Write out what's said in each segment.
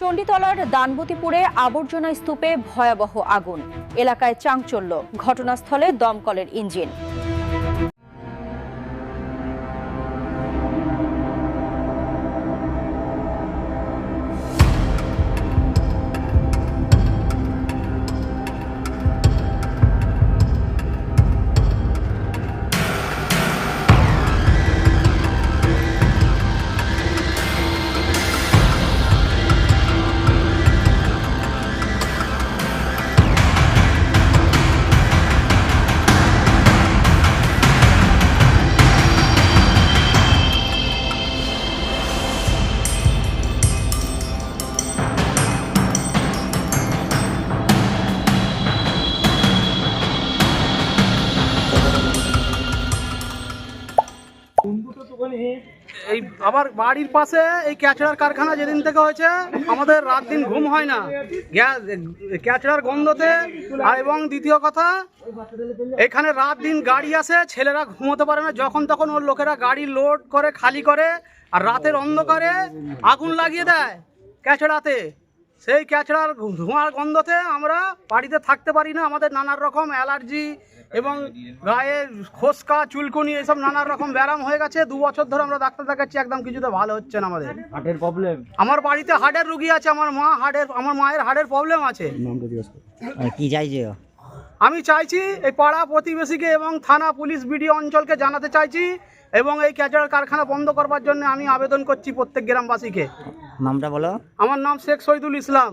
চণ্ডীতলার দানবতীপুরে আবর্জনা স্তূপে ভয়াবহ আগুন। এলাকায় চাঞ্চল্য। ঘটনাস্থলে দমকলের ইঞ্জিন। এই আবার বাড়ির পাশে এই ক্যাচড়ার কারখানা যেদিন থেকে হয়েছে, আমাদের রাত দিন ঘুম হয় না। ক্যাচড়ার গন্ধতে, আর এবং দ্বিতীয় কথা, এখানে রাত দিন গাড়ি আসে, ছেলেরা ঘুমোতে পারে না, যখন তখন ওর লোকেরা গাড়ি লোড করে, খালি করে, আর রাতের অন্ধকারে আগুন লাগিয়ে দেয় ক্যাচড়াতে। সেই ক্যাচড়ার ধোঁয়ার গন্ধতে আমরা বাড়িতে থাকতে পারি না, আমাদের নানান রকম অ্যালার্জি এবং গায়ে খোসকা চুলকুনি এসব নানান রকম ব্যায়াম হয়ে গেছে। দু বছর ধরে আমরা ডাক্তার দেখাচ্ছি একদম কিছুতে ভালো হচ্ছে না আমাদের। হার্টের প্রবলেম আমার বাড়িতে হার্টের রুগী আছে আমার মা হার্টের আমার মায়ের হার্টের প্রবলেম আছে। কি চাইছে আমি চাইছি এই পাড়া প্রতিবেশীকে এবং থানা পুলিশ বিডিও অঞ্চলকে জানাতে চাইছি এবং এই ক্যাচার কারখানা বন্ধ করবার জন্য আমি আবেদন করছি প্রত্যেক গ্রামবাসীকে। নামটা বলো। আমার নাম শেখ শহীদুল ইসলাম।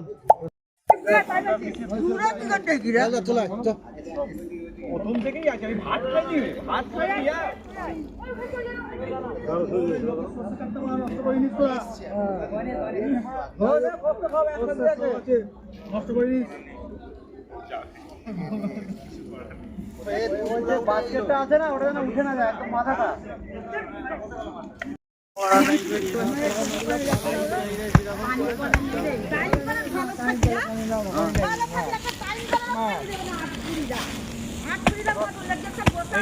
প্রথম থেকেই আছে আমি ভাত খাইনি ভাত খাইনি না উঠে না যায় মাথাটা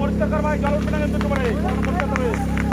পরিষ্কার ভাই জল উঠবে না কিন্তু তোমার পরিষ্কার